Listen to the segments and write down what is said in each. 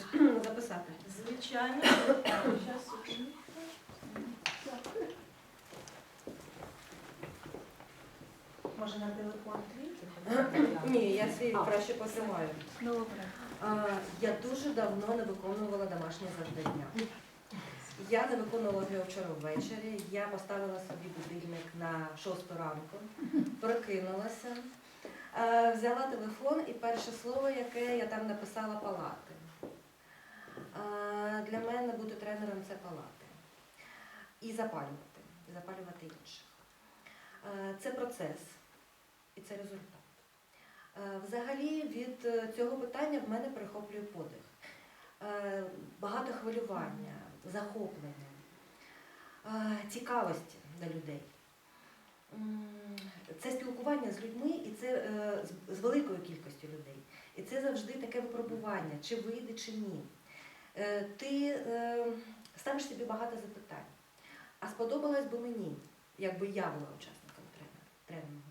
хтось записати. Звичайно. Може на телефон твій? Ні, я свій краще потримаю. Добре. А, Я дуже давно не виконувала домашнє завдання. Я не виконувала його вчора ввечері. Я поставила собі будильник на 6 ранку, прокинулася, е, взяла телефон і перше слово, яке я там написала палати. Для мене бути тренером це палати. І запалювати, і запалювати інших. Це процес і це результат. Взагалі від е, цього питання в мене перехоплює подих. Багато хвилювання, захоплення, цікавості до людей. Це спілкування з людьми і це е, з великою кількістю людей. І це завжди таке випробування, чи вийде, чи ні. Е, Ти е, ставиш собі багато запитань. А сподобалось би мені, якби я була учасником тренінгу.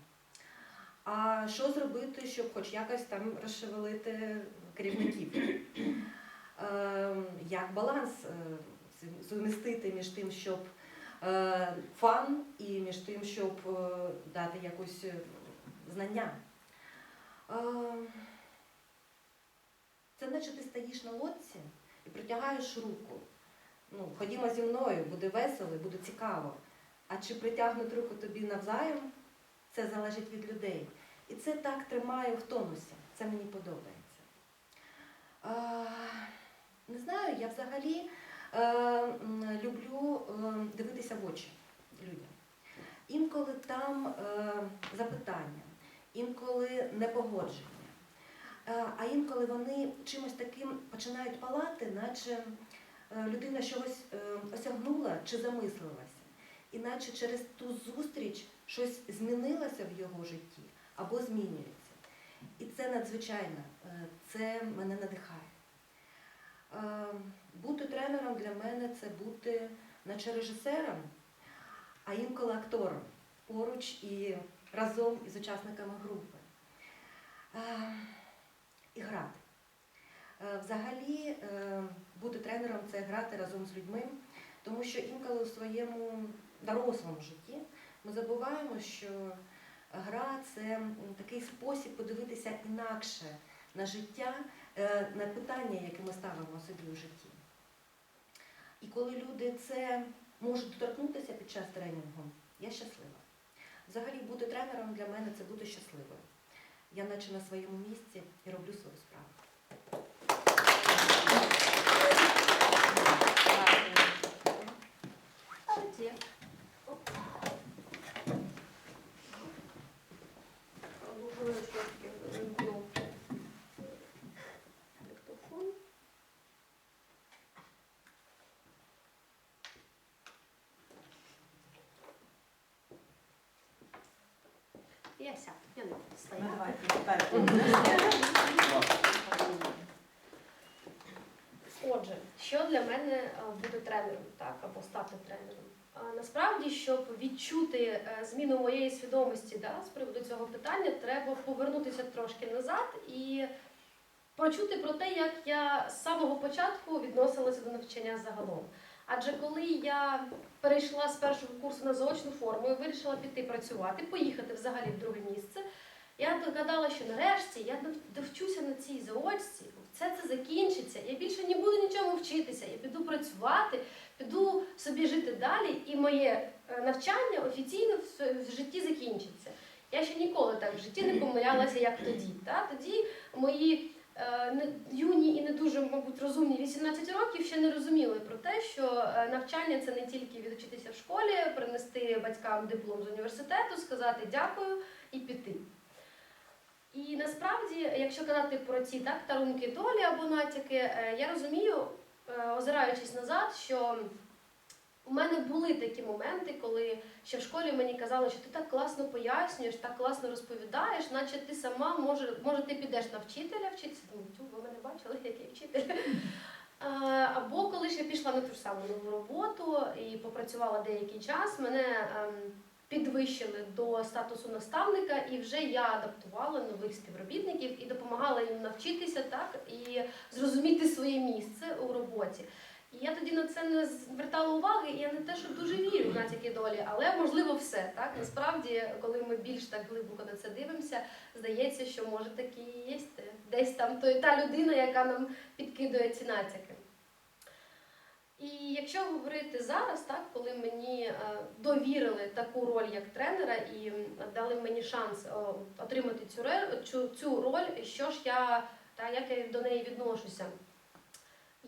А що зробити, щоб хоч якось там розшевелити керівників? Е, Як баланс сумістити між тим, щоб фан і між тим, щоб дати якось знання? Це наче ти стоїш на лодці і притягаєш руку. Ну, ходімо зі мною, буде весело, буде цікаво. А чи притягнуть руку тобі навзаєм, це залежить від людей. І це так тримає в тонусі. Це мені подобається. А, не знаю, я взагалі е, люблю е, дивитися в очі людям. Інколи там е, запитання, інколи непогодження. Е, а інколи вони чимось таким починають палати, наче е, людина чогось е, осягнула чи замислилася. Іначе через ту зустріч щось змінилося в його житті або змінюється. І це надзвичайно, це мене надихає. Бути тренером для мене це бути наче режисером, а інколи актором поруч і разом із учасниками групи. І грати. Е, Взагалі, е, бути тренером це грати разом з людьми, тому що інколи у своєму дорослому житті ми забуваємо, що гра це такий спосіб подивитися інакше на життя, е, на питання, які ми ставимо собі у житті. І коли люди це можуть доторкнутися під час тренінгу, я щаслива. Взагалі бути тренером для мене це бути щасливою. Я наче на своєму місці і роблю свою справу. Я сяду, Я не Ну, стояти. давайте тепер. Отже, що для мене е, бути тренером, так, або стати тренером? А, Насправді, щоб відчути е, зміну моєї свідомості да, з приводу цього питання, треба повернутися трошки назад і почути про те, як я з самого початку відносилася до навчання загалом. Адже коли я перейшла з першого курсу на заочну форму і вирішила піти працювати, поїхати взагалі в друге місце, я догадала, що нарешті я довчуся на цій заочці, все це закінчиться, я більше не буду нічому вчитися, я піду працювати, піду собі жити далі, і моє е, навчання офіційно в житті закінчиться. Я ще ніколи так в житті не помилялася, як тоді. Та? Тоді мої юні і не дуже, мабуть, розумні 18 років ще не розуміли про те, що е, навчання це не тільки відучитися в школі, принести батькам диплом з університету, сказати дякую і піти. І насправді, якщо казати про ці так, тарунки долі або натяки, е, я розумію, е, озираючись назад, що у мене були такі моменти, коли ще в школі мені казали, що ти так класно пояснюєш, так класно розповідаєш, наче ти сама може, може ти підеш на вчителя вчитися. «Тю, ви мене бачили, який вчитель. Або коли я пішла на ту ж саму нову роботу і попрацювала деякий час, мене ем, підвищили до статусу наставника, і вже я адаптувала нових співробітників і допомагала їм навчитися так і зрозуміти своє місце у роботі. Я тоді на це не звертала уваги, і я не те, що дуже вірю в такі долі, але можливо все. Так насправді, коли ми більш так глибоко на це дивимося, здається, що може такі і є десь там той та людина, яка нам підкидує ці натяки. І якщо говорити зараз, так коли мені е, довірили таку роль як тренера і дали мені шанс отримати цю, цю роль, що ж я та як я до неї відношуся?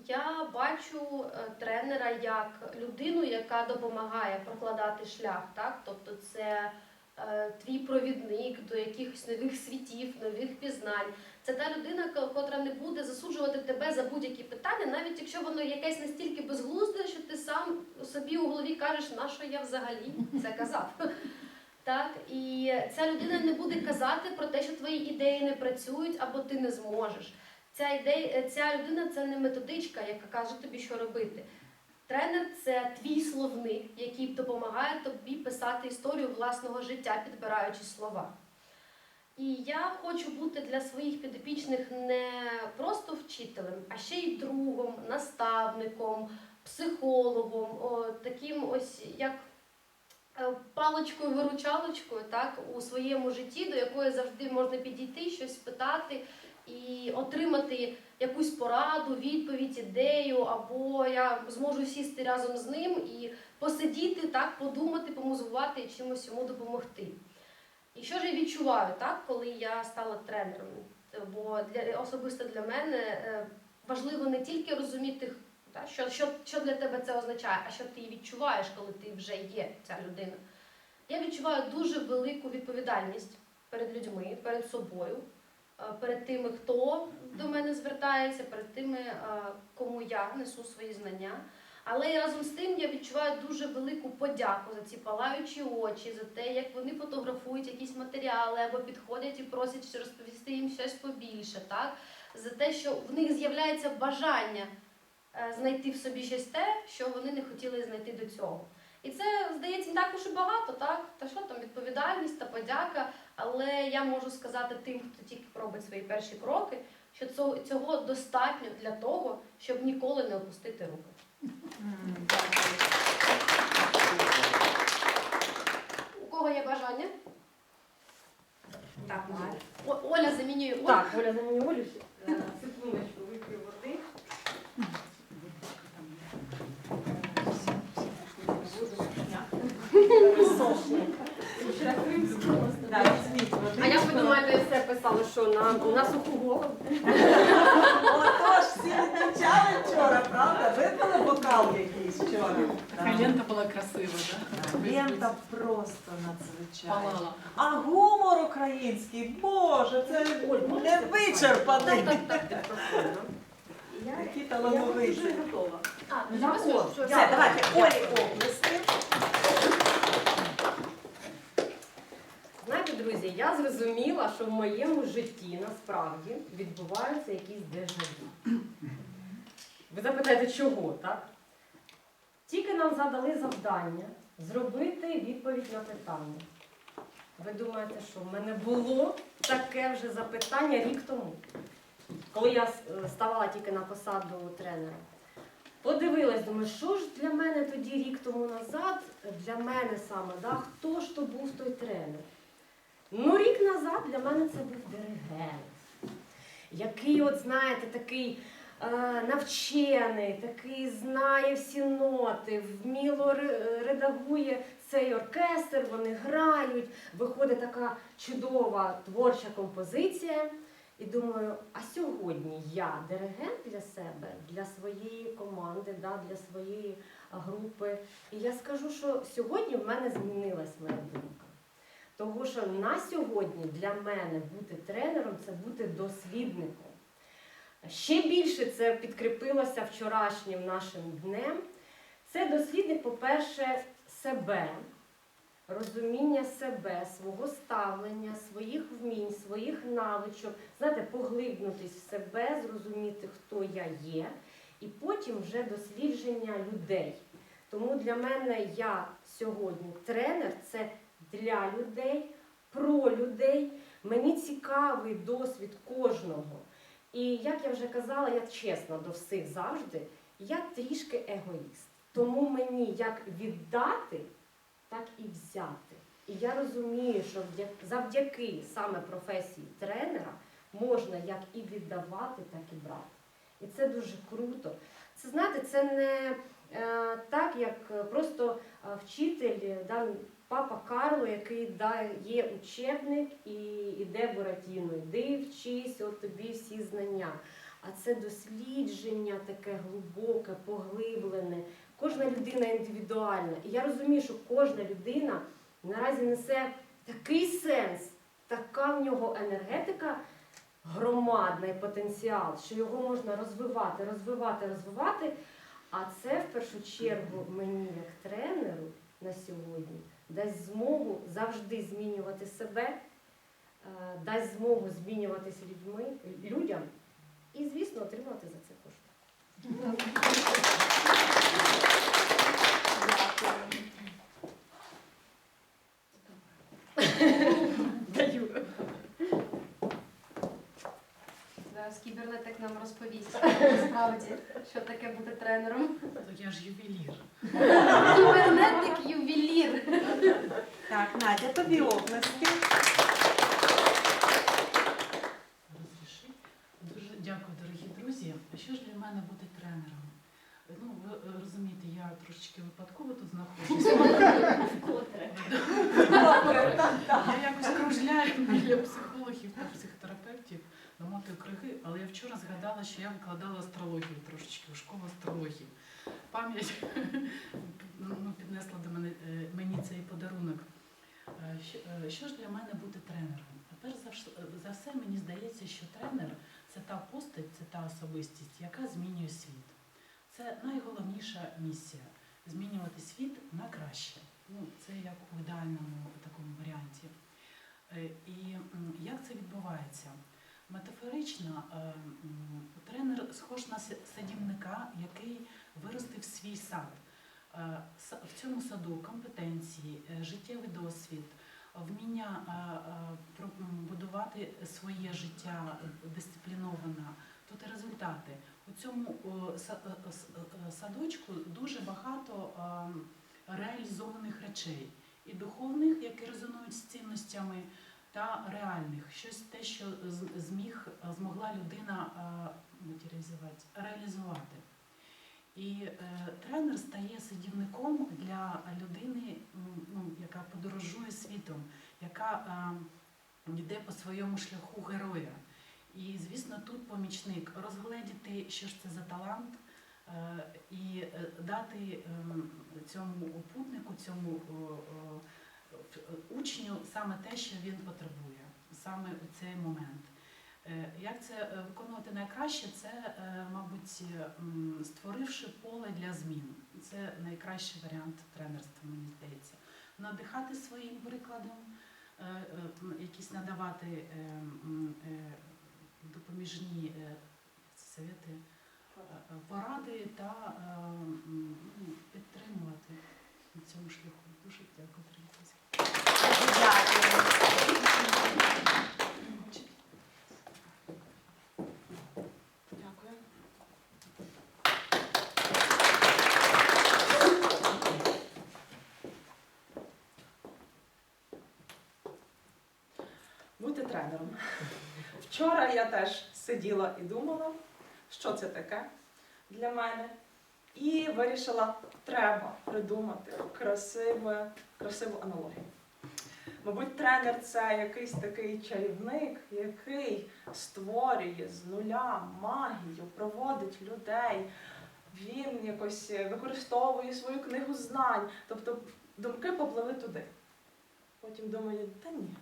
Я бачу е, тренера як людину, яка допомагає прокладати шлях, так? Тобто це е, твій провідник до якихось нових світів, нових пізнань. Це та людина, котра не буде засуджувати тебе за будь-які питання, навіть якщо воно якесь настільки безглузде, що ти сам собі у голові кажеш, на що я взагалі це казав. Так, і ця людина не буде казати про те, що твої ідеї не працюють або ти не зможеш. Ця ідея, ця людина це не методичка, яка каже тобі, що робити. Тренер це твій словник, який допомагає тобі писати історію власного життя, підбираючи слова. І я хочу бути для своїх підопічних не просто вчителем, а ще й другом, наставником, психологом, о, таким ось як е, паличкою-виручалочкою так, у своєму житті, до якої завжди можна підійти, щось спитати і отримати якусь пораду, відповідь, ідею, або я зможу сісти разом з ним і посидіти, так, подумати, помузувати і чимось йому допомогти. І що ж я відчуваю, так, коли я стала тренером? Бо для, особисто для мене е, важливо не тільки розуміти, так, що, що, що для тебе це означає, а що ти відчуваєш, коли ти вже є ця людина. Я відчуваю дуже велику відповідальність перед людьми, перед собою, перед тими, хто до мене звертається, перед тими, е, кому я несу свої знання. Але разом з тим я відчуваю дуже велику подяку за ці палаючі очі, за те, як вони фотографують якісь матеріали або підходять і просять розповісти їм щось побільше, так? за те, що в них з'являється бажання е, знайти в собі щось те, що вони не хотіли знайти до цього. І це здається не так уж і багато, так? Та що там відповідальність та подяка. Але я можу сказати тим, хто тільки робить свої перші кроки, що цього, цього достатньо для того, щоб ніколи не опустити руки. У кого є бажання? Так, О, Оля замінює Олю. Так, Оля замінює Олю. Е, Секундочку, вип'ю води. Так, А як ви думаєте, все писали, що на, на суху голову? Отож, всі відмічали вчора, правда? Випили бокал якийсь вчора. Така лента була красива, да? Лента просто надзвичайна. Палала. А гумор український, боже, це не вичерпаний. Так, так, так, так. Які талановиті. готова. А, Ну, ну, все, давайте Олі оплески. Друзі, я зрозуміла, що в моєму житті насправді відбуваються якісь дежавю. Ви запитаєте, чого, так? Тільки нам задали завдання зробити відповідь на питання. Ви думаєте, що в мене було таке вже запитання рік тому, коли я е, ставала тільки на посаду тренера. Подивилась, думаю, що ж для мене тоді рік тому назад, для мене саме, да, хто ж то був той тренер? Ну, рік назад для мене це був диригент, який, от знаєте, такий е, навчений, такий знає всі ноти, вміло редагує цей оркестр, вони грають, виходить така чудова творча композиція. І думаю, а сьогодні я диригент для себе, для своєї команди, да, для своєї групи. І я скажу, що сьогодні в мене змінилась моя думка. Тому що на сьогодні для мене бути тренером це бути дослідником. Ще більше це підкріпилося вчорашнім нашим днем. Це дослідник, по-перше, себе, розуміння себе, свого ставлення, своїх вмінь, своїх навичок, знаєте, поглибнутись в себе, зрозуміти, хто я є, і потім вже дослідження людей. Тому для мене я сьогодні тренер це для людей, про людей. Мені цікавий досвід кожного. І як я вже казала, я чесна до всіх завжди, я трішки егоїст. Тому мені як віддати, так і взяти. І я розумію, що завдяки саме професії тренера можна як і віддавати, так і брати. І це дуже круто. Це знаєте, це не е, так, як просто е, вчитель, да, папа Карло, який дає учебник і йде Буратіно, йди вчись, от тобі всі знання. А це дослідження таке глибоке, поглиблене. Кожна людина індивідуальна. І я розумію, що кожна людина наразі несе такий сенс, така в нього енергетика громадна і потенціал, що його можна розвивати, розвивати, розвивати. А це в першу чергу мені, як тренеру на сьогодні, дасть змогу завжди змінювати себе, е, дасть змогу змінюватися людьми, людям і, звісно, отримувати за це кошти. Даю. Зараз кібернетик нам розповість насправді, що таке бути тренером. То я ж ювелір. Кібернетик ювелір. Так, Надя, тобі оплески. Розріши. Дуже дякую, дорогі друзі. Що ж для мене бути тренером? Ну, ви розумієте, я трошечки випадково тут знаходжуся. Вкотре. Я якось кружляю біля психотерапевтів, намотую криги, але я вчора згадала, що я викладала астрологію трошечки у школу астрології. Пам'ять ну, піднесла до мене е, мені цей подарунок. Е, Що, е, що ж для мене бути тренером? Перш за все, мені здається, що тренер це та постать, це та особистість, яка змінює світ. Це найголовніша місія змінювати світ на краще. Ну, це як у ідеальному такому варіанті. І як це відбувається? Метафорично е, тренер схож на садівника, який виростив свій сад. Е, В цьому саду компетенції, е, життєвий досвід, вміння будувати своє життя дисципліновано, тут і результати. У цьому садочку дуже багато реалізованих речей і духовних, які резонують з цінностями, та реальних, щось те, що зміг змогла людина е, реалізувати. І е, тренер стає садівником для людини, ну, яка подорожує світом, яка е, йде по своєму шляху героя. І, звісно, тут помічник розгледіти, що ж це за талант, і дати ем, цьому путнику, цьому учню саме те, що він потребує, саме у цей момент. Е, Як це е, виконувати найкраще, це, е, мабуть, створивши поле для змін. Це найкращий варіант тренерства, мені здається. Надихати своїм прикладом, е, е, якісь надавати е, е, допоміжні е, совєти, е, е, поради та е, ну, підтримувати на цьому шляху. Дуже. Дякую. Дякую. Бути тренером. Вчора я теж сиділа і думала, що це таке для мене. І вирішила, треба придумати красиве, красиву аналогію. Мабуть, тренер це якийсь такий чарівник, який створює з нуля магію, проводить людей. Він якось використовує свою книгу знань. Тобто думки попливли туди. Потім думаю, та ні.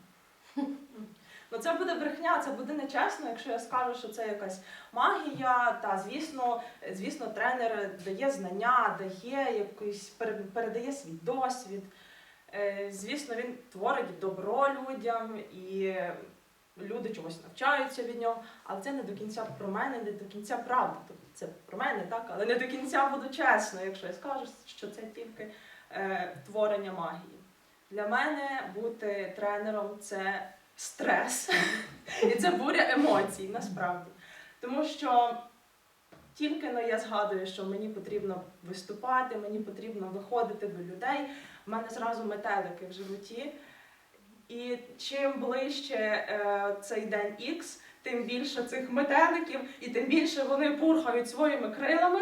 Ну це буде брехня, це буде нечесно, якщо я скажу, що це якась магія. Та звісно, звісно, тренер дає знання, дає якийсь передає свій досвід. Е, Звісно, він творить добро людям і люди чогось навчаються від нього, але це не до кінця про мене, не до кінця правда. Тобто це про мене, так, але не до кінця буду чесно, якщо я скажу, що це тільки е, творення магії. Для мене бути тренером це стрес. І це буря емоцій, насправді. Тому що тільки но я згадую, що мені потрібно виступати, мені потрібно виходити до людей, в мене зразу метелики в животі. І чим ближче е, цей день Х, тим більше цих метеликів, і тим більше вони пурхають своїми крилами.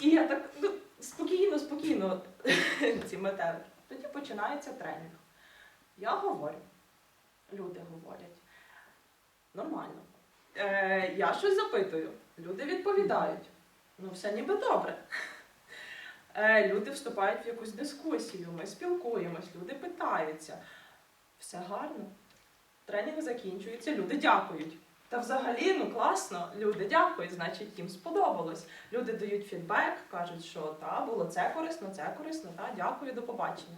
І я так ну, спокійно, спокійно ці метелики. Тоді починається тренінг. Я говорю, люди говорять. Нормально. Е, я щось запитую, люди відповідають. Ну, все ніби добре. Е, люди вступають в якусь дискусію, ми спілкуємось, люди питаються. Все гарно. Тренінг закінчується, люди дякують. Та взагалі, ну класно, люди дякують, значить їм сподобалось. Люди дають фідбек, кажуть, що та, було це корисно, це корисно, та, дякую, до побачення.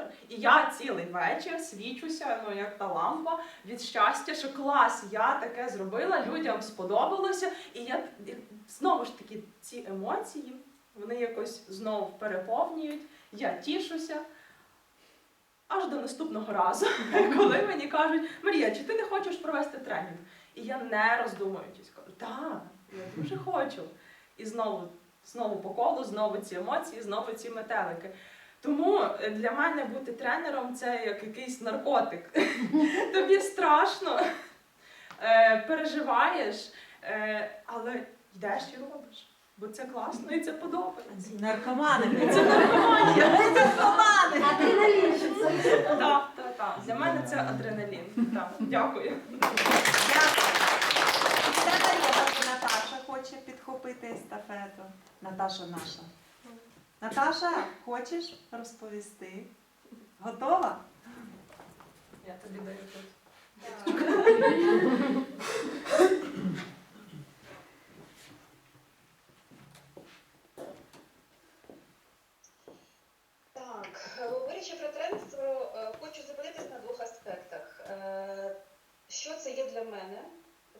Супер. І я цілий вечір свічуся, ну як та лампа від щастя, що клас, я таке зробила, людям сподобалося. І я знову ж таки ці емоції, вони якось знову переповнюють, я тішуся. Аж до наступного разу, коли мені кажуть, Марія, чи ти не хочеш провести тренінг? І я не роздумуючись кажу, так, я дуже хочу. І знову, знову по колу, знову ці емоції, знову ці метелики. Тому е, для мене бути тренером це як якийсь наркотик. Тобі страшно, е, переживаєш, е, але йдеш і робиш. Бо це класно і це подобається. Наркомани. Це нормально. наркомани. Так, так, так. Для мене це адреналін. Так, дякую. Дякую. Наташа хоче підхопити естафету. Наташа наша. Наташа, хочеш розповісти? Готова? Я тобі даю тут. Так, говорячи про тренерство, е, хочу зупинитись на двох аспектах. Е, Що це є для мене,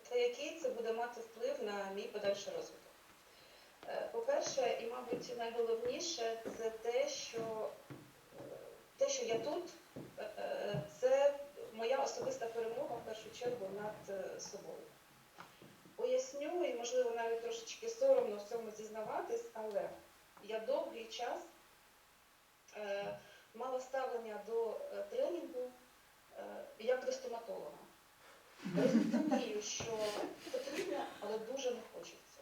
та який це буде мати вплив на мій подальший розвиток. Е, По-перше, і, мабуть, найголовніше це те, що е, те, що я тут, е, е, це моя особиста перемога в першу чергу над е, собою. Поясню, і можливо навіть трошечки соромно в цьому зізнаватись, але я довгий час е, мала ставлення до е, тренінгу е, як до стоматолога. Розумію, що потрібно, але дуже не хочеться.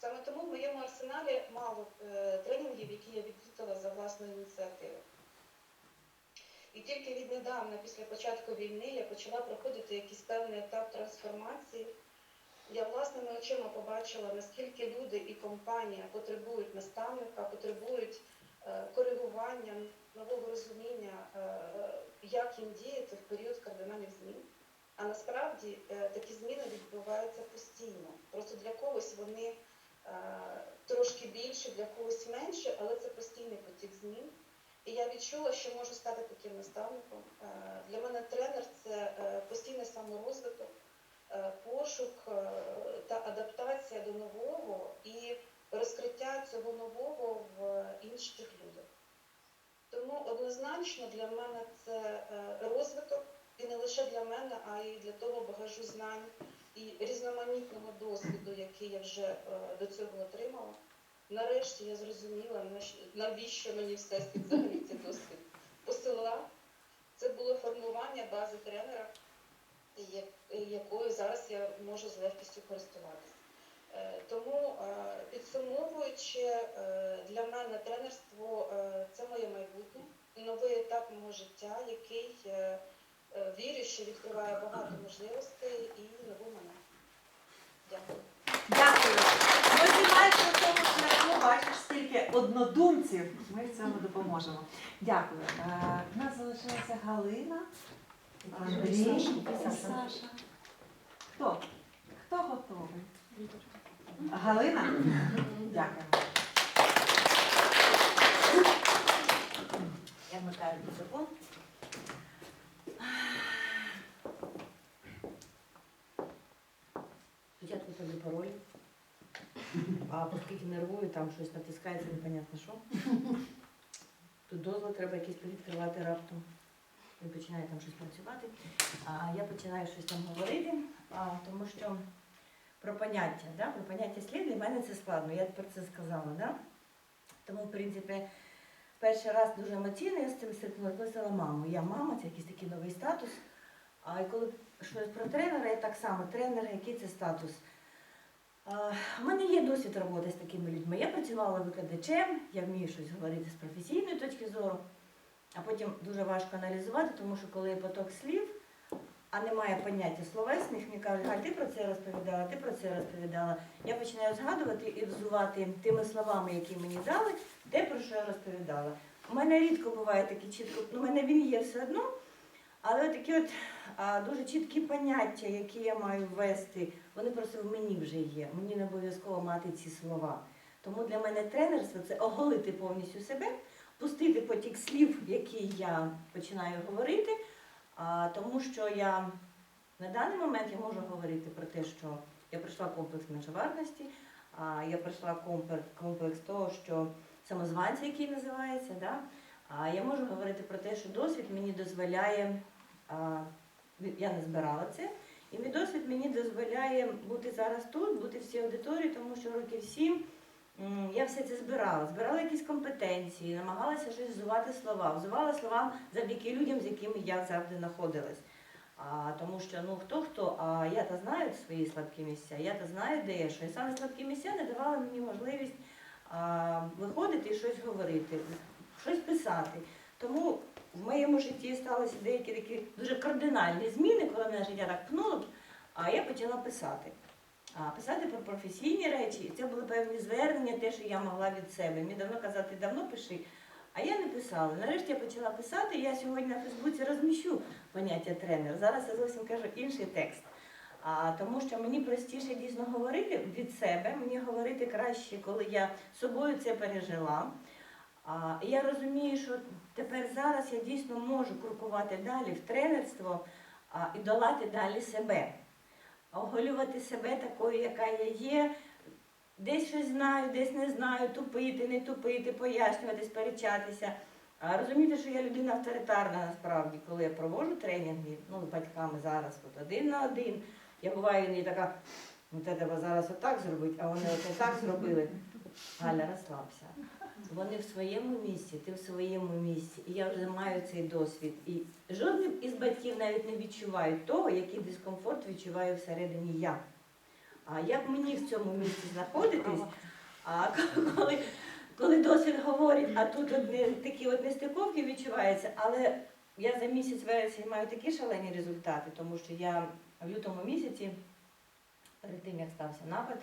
Саме тому в моєму арсеналі мало е, тренінгів, які я відвідала за власної ініціативи. І тільки віднедавна, після початку війни, я почала проходити якийсь певний етап трансформації. Я власними очима побачила, наскільки люди і компанія потребують наставника, потребують е, коригування, нового розуміння, е, як їм діяти в період кардинальних змін. А насправді е, такі зміни відбуваються постійно. Просто для когось вони е, трошки більше, для когось менше, але це постійний потік змін. І я відчула, що можу стати таким наставником. Е, Для мене тренер це постійний саморозвиток, пошук та адаптація до нового і розкриття цього нового в інших людях. Тому однозначно для мене це розвиток, і не лише для мене, а й для того багажу знань і різноманітного досвіду, який я вже е, до цього отримала. Нарешті я зрозуміла, навіщо мені всесвіт взагалі цей досвід посилав. Це було формування бази тренера, якою зараз я можу з легкістю користуватися. Е, Тому, е, підсумовуючи, для мене тренерство це моє майбутнє, новий етап мого життя, який вірю, що відкриває багато можливостей і нову мене. Дякую. Дякую. Сподіваюся, на цьому шляху бачиш стільки однодумців. Ми в цьому допоможемо. Дякую. Е, У нас залишилася Галина, Андрій і Саша. Хто? Хто готовий? Галина? Дякую. Я вмикаю мікрофон. Спочатку тобі пароль, а оскільки нервую, там щось натискається, непонятно що. Тут дозвіл треба якийсь відкривати раптом. Він починає там щось працювати. А я починаю щось там говорити, а, тому що про поняття, да? про поняття слід для мене це складно. Я тепер це сказала. Да? Тому, в принципі, перший раз дуже емоційно я з цим стикнулася, мамою. Я мама, це якийсь такий новий статус. А коли щось про тренера, я так само, тренер, який це статус. А, У мене є досвід роботи з такими людьми. Я працювала викладачем, я вмію щось говорити з професійної точки зору, а потім дуже важко аналізувати, тому що коли є поток слів, а немає поняття словесних, мені кажуть, Галь, ти про це розповідала, ти про це розповідала. Я починаю згадувати і взувати тими словами, які мені дали, те, про що я розповідала. У мене рідко буває такі чітко, ну, у мене він є все одно, але такі от а, дуже чіткі поняття, які я маю ввести, вони просто в мені вже є. Мені не обов'язково мати ці слова. Тому для мене тренерство це оголити повністю себе, пустити потік слів, які я починаю говорити, тому що я на даний момент я можу говорити про те, що я пройшла комплекс меншовартості, я пройшла комплекс, того, що самозванця, який називається, да? я можу говорити про те, що досвід мені дозволяє, я не збирала це, і мій досвід мені дозволяє бути зараз тут, бути в цій аудиторії, тому що років сім я все це збирала, збирала якісь компетенції, намагалася щось взувати слова, взувала слова завдяки людям, з якими я завжди знаходилась. А, тому що ну хто хто, а я то знаю свої слабкі місця, я то знаю, де я що. І саме слабкі місця не давали мені можливість а, виходити і щось говорити, щось писати. Тому в моєму житті сталися деякі такі дуже кардинальні зміни, коли мене життя так пнуло, а я почала писати. А писати про професійні речі, і це були певні звернення, те, що я могла від себе. Мені давно казати, давно пиши. А я не писала. Нарешті я почала писати, я сьогодні на Фейсбуці розміщу поняття тренер. Зараз я зовсім кажу інший текст. А, тому що мені простіше дійсно говорити від себе, мені говорити краще, коли я собою це пережила. А, я розумію, що тепер зараз я дійсно можу крокувати далі в тренерство а, і долати далі себе, оголювати себе такою, яка я є. Десь щось знаю, десь не знаю, тупити, не тупити, пояснювати, сперечатися. А розуміти, що я людина авторитарна насправді, коли я проводжу тренінги, ну, з батьками зараз от один на один. Я буваю не така, ну це треба зараз отак зробити, а вони от так зробили. Галя, розслабся. Вони в своєму місці, ти в своєму місці. І я вже маю цей досвід. І жоден із батьків навіть не відчувають того, який дискомфорт відчуваю всередині я. А як мені в цьому місці знаходитись? А коли, коли досвід говорить, а тут одні, такі от нестиковки відчуваються, але я за місяць вересень маю такі шалені результати, тому що я в лютому місяці, перед тим як стався напад,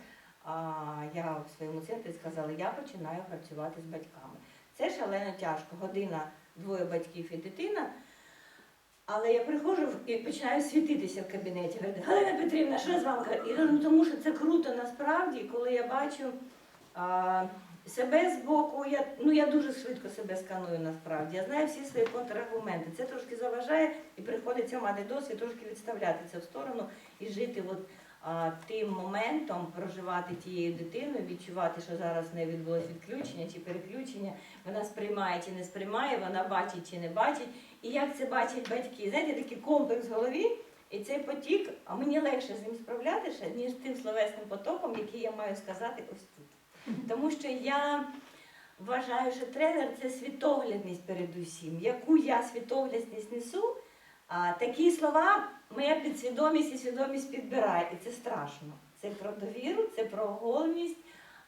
я в своєму центрі сказала, я починаю працювати з батьками. Це шалено тяжко. Година, двоє батьків і дитина. Але я приходжу і починаю світитися в кабінеті. Говорю, Галина Петрівна, що з вами? І кажу, ну тому що це круто насправді, коли я бачу а, себе з боку, я, ну я дуже швидко себе сканую насправді. Я знаю всі свої контраргументи. Це трошки заважає і приходиться мати досвід, трошки відставляти це в сторону і жити от, тим моментом, проживати тією дитиною, відчувати, що зараз не відбулось відключення чи переключення. Вона сприймає чи не сприймає, вона бачить чи не бачить. І як це бачать батьки? Знаєте, такий комплекс в голові, і цей потік, а мені легше з ним справлятися, ніж тим словесним потоком, який я маю сказати ось тут. Тому що я вважаю, що тренер це світоглядність передусім. Яку я світоглядність несу, а такі слова моя підсвідомість і свідомість підбирає. І це страшно. Це про довіру, це про оголеність.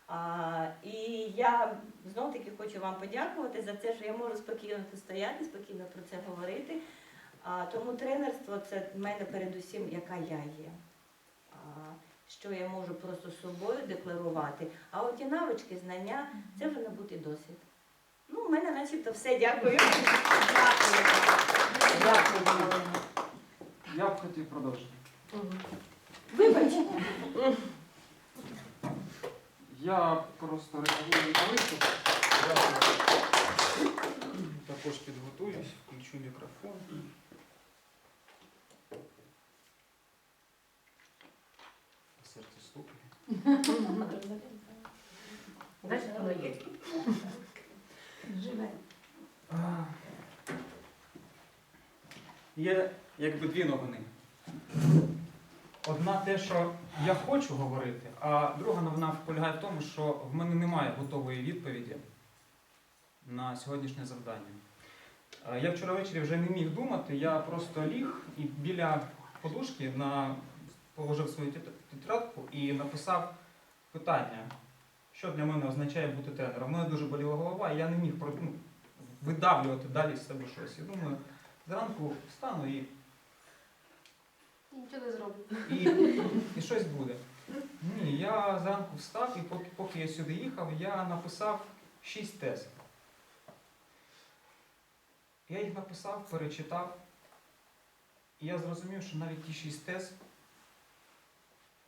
А, і я знов таки хочу вам подякувати за те, що я можу спокійно тут стояти, спокійно про це говорити. А, тому тренерство це в мене передусім, яка я є. А, що я можу просто собою декларувати. А от ті навички, знання це вже набутий досвід. Ну, у мене начебто все. Дякую. Дякую. Дякую. Я б хотів продовжити. Вибачте. Я просто реагую на виступ. Я Також підготуюсь, включу мікрофон. Серце стукає. Значить, воно є. Живе. Я якби дві новини. Одна те, що я хочу говорити, а друга новина полягає в тому, що в мене немає готової відповіді на сьогоднішнє завдання. Е, Я вчора ввечері вже не міг думати, я просто ліг і біля подушки на... положив свою тетрадку і написав питання, що для мене означає бути тренером. У мене дуже боліла голова, і я не міг ну, видавлювати далі з себе щось. І думаю, зранку встану і, Нічого не зроблю. і, щось буде. Ні, я зранку встав і поки, поки я сюди їхав, я написав шість тез. Я їх написав, перечитав, і я зрозумів, що навіть ті шість тез,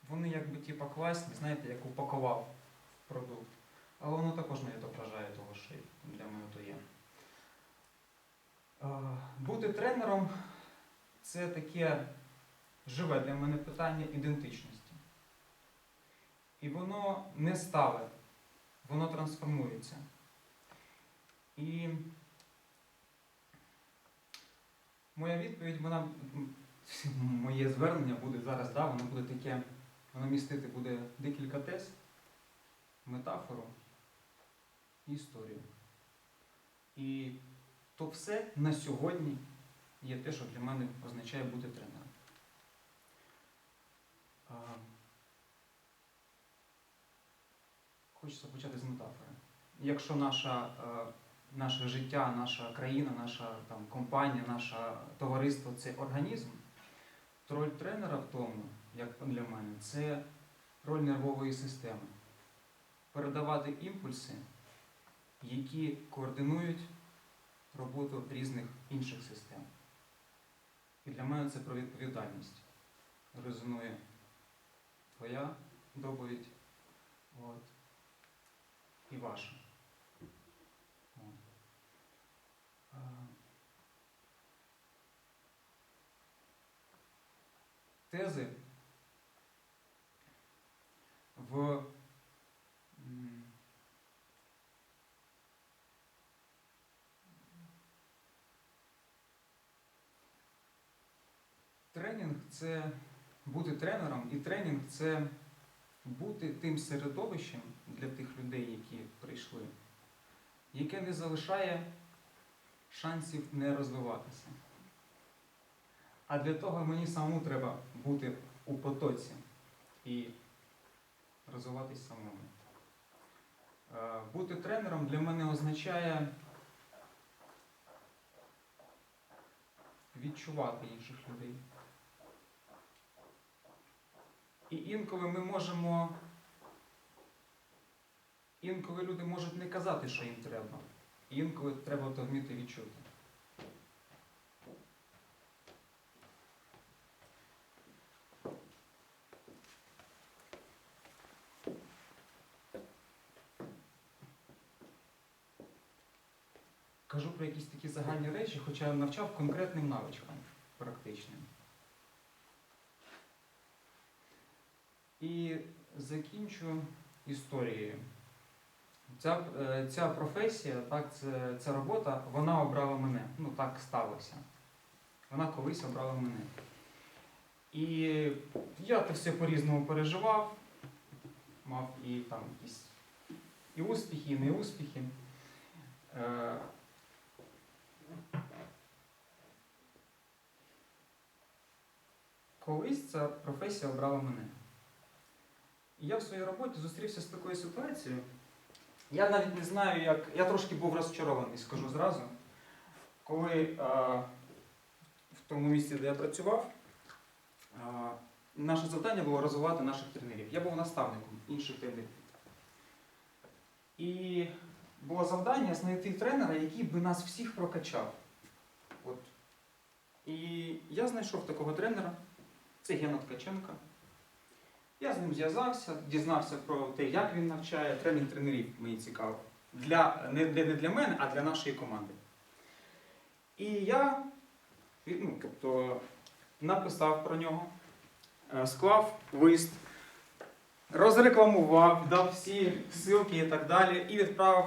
вони якби типа класні, знаєте, як упакував продукт. Але воно також не відображає того, що для мене то є. Е, Бути тренером це таке живе для мене питання ідентичності. І воно не стале, воно трансформується. І моя відповідь, вона, моє звернення буде зараз, да, воно буде таке, воно містити буде декілька тез, метафору і історію. І то все на сьогодні є те, що для мене означає бути тренером. Хочеться почати з метафори. Якщо наша, е, наше життя, наша країна, наша там, компанія, наше товариство це організм, то роль тренера в тому, як для мене, це роль нервової системи. Передавати імпульси, які координують роботу різних інших систем. І для мене це про відповідальність. Резонує твоя доповідь от, і ваша. От. Тези в Тренінг це бути тренером, і тренінг це бути тим середовищем для тих людей, які прийшли, яке не залишає шансів не розвиватися. А для того мені самому треба бути у потоці і розвиватись самому. Е, Бути тренером для мене означає відчувати інших людей. І інколи ми можемо. Інколи люди можуть не казати, що їм треба. І інколи треба то вміти відчути. Кажу про якісь такі загальні речі, хоча я навчав конкретним навичкам практичним. І закінчу історією. Ця, е, ця професія, так, це, ця робота, вона обрала мене. Ну так сталося. Вона колись обрала мене. І я це все по-різному переживав, мав і там якісь і успіхи, і неуспіхи. Е, Колись ця професія обрала мене. Я в своїй роботі зустрівся з такою ситуацією. Я навіть не знаю, як. Я трошки був розчарований, скажу зразу. Коли а, в тому місці, де я працював, а, наше завдання було розвивати наших тренерів. Я був наставником інших тренерів. І було завдання знайти тренера, який би нас всіх прокачав. От. І я знайшов такого тренера, це Гена Ткаченка. Я з ним зв'язався, дізнався про те, як він навчає. Тренінг тренерів мені цікаво. Для, не, для, не для мене, а для нашої команди. І я ну, тобто, написав про нього, е, склав лист, розрекламував, дав всі ссылки і так далі, і відправив